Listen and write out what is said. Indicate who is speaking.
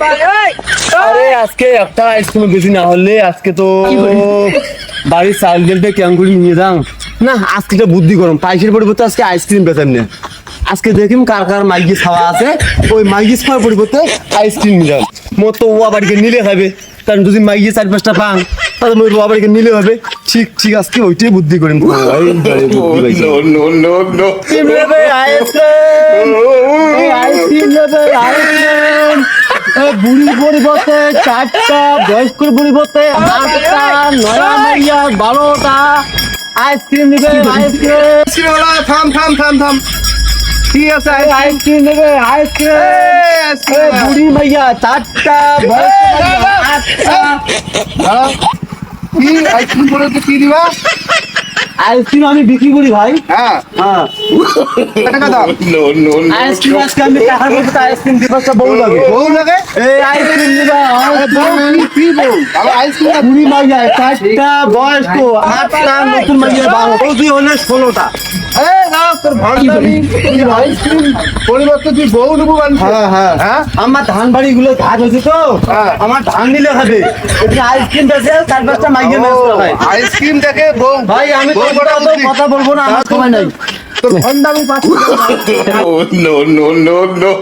Speaker 1: আরে আজকে একটা আইসক্রিম বেশি না হলে আজকে তো বাড়ির চাল গেলতে কেমন করে নিয়ে যাও না আজকে তো বুদ্ধি গরম পাইসের পরিবর্তে আজকে আইসক্রিম বেচাম না আজকে দেখিম কার কার মাইগিস খাওয়া আছে ওই মাইগিস খাওয়ার পরিবর্তে আইসক্রিম নিলাম মোর তো ওয়া বাড়িকে নিলে খাবে কারণ যদি মাইগিয়ে চার পাঁচটা পান তাহলে মোর ওয়া বাড়িকে নিলে হবে। ঠিক ঠিক আজকে ওইটাই বুদ্ধি
Speaker 2: no.
Speaker 1: আইসক্রিম আইসক্রিম বুড়ির পরিবর্তে চারটা বয়স্কর পরিবর্তে আটটা নয়া মাইয়া বারোটা। আইসক্রিম নেবে আইসক্রিম।
Speaker 2: থাম থাম থাম থাম। কি আছে?
Speaker 1: আইসক্রিম নেবে আইসক্রিম। বুড়ি মাইয়া চারটা বয়স্ক
Speaker 2: কি? আইসক্রিম করে কি দিবা?
Speaker 1: আইসক্রিম আমি বিক্রি করি ভাই।
Speaker 2: হ্যাঁ।
Speaker 1: হ্যাঁ।
Speaker 2: টাকা.
Speaker 1: আইসক্রিম আজকে আমি টাকার বলতে আইসক্রিম দিবসটা বউ লাগে।
Speaker 2: বউ লাগে?
Speaker 1: এই আইসক্রিম
Speaker 2: বউ কি আমার আইসক্রিম
Speaker 1: মাইয়া চারটা বয়স্ক আটটা নতুন মাইয়া বারো বৌদি হলে ষোলোটা।
Speaker 2: আইসক্রিম পরিবর্তে তুই বউ নেব বানছে
Speaker 1: হ্যাঁ হ্যাঁ।
Speaker 2: হ্যাঁ?
Speaker 1: আমার ধান বাড়ি গুলো ঘাট হয়েছে তো।
Speaker 2: হ্যাঁ।
Speaker 1: আমার ধান নিলে হবে। আইসক্রিম আছে চার পাঁচটা ম্যাচ
Speaker 2: আইসক্রিম দেখে বউ
Speaker 1: ভাই আমি। কথা বলব না আমার সময় নাই।
Speaker 3: Oh, no, no, no, no.